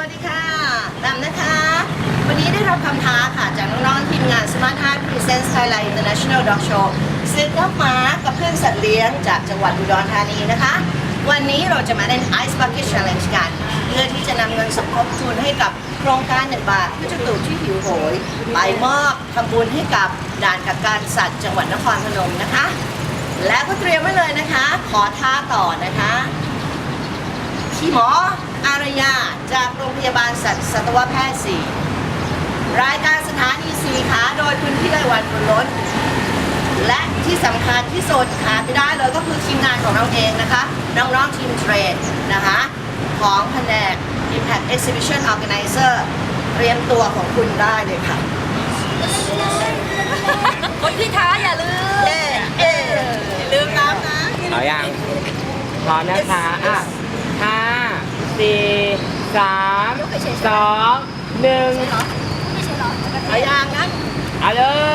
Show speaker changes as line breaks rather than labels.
วัสดีค่ะดำนะคะ วันนี้ได้รับคำท้าค่ะ จากน้องๆทีมงาน Smart Heart Presents Thailand International Dog Show ซื้อกับหมากับเพื่อนสัตว์เลี้ยงจากจังหวัดอุดรธานีนะคะ วันนี้เราจะมาเล่น Ice Bucket Challenge กัน เพื่อที่จะนำเงินสมทบทุนให้กับโครงการหนึ่งบาทเพื่อจะตูดที่หิวโหยไปมอบทำบุญให้กับด่านกักกันสัตว์จังหวัดนครพนมนะคะ และก็เตรียมไว้เลยนะคะ ขอท้าต่อนะคะที่หมอ อารยาจากโรงพยาบาลสัตว์สัตวแพทย์สี่รายการสถานีสีขาโดยคุณพี่ไลวันบนรถและที่สำคัญที่สุดขาดไม่ได้เลยก็คือทีมงานของเราเองนะคะน้องๆทีมเทรนนะคะของแผนก Impact Exhibition Organizer เตรียมตัวของคุณได้เลยค่ะ
คนที่ท้าอย่าลืม
เอ๊เอ๊อย่าลืมน้ำนะ
เอาอย่างพร้อมนะคะอะห้าสี่ สามสองหนึ่ง
เอาอย่างนั้น
เอาเลย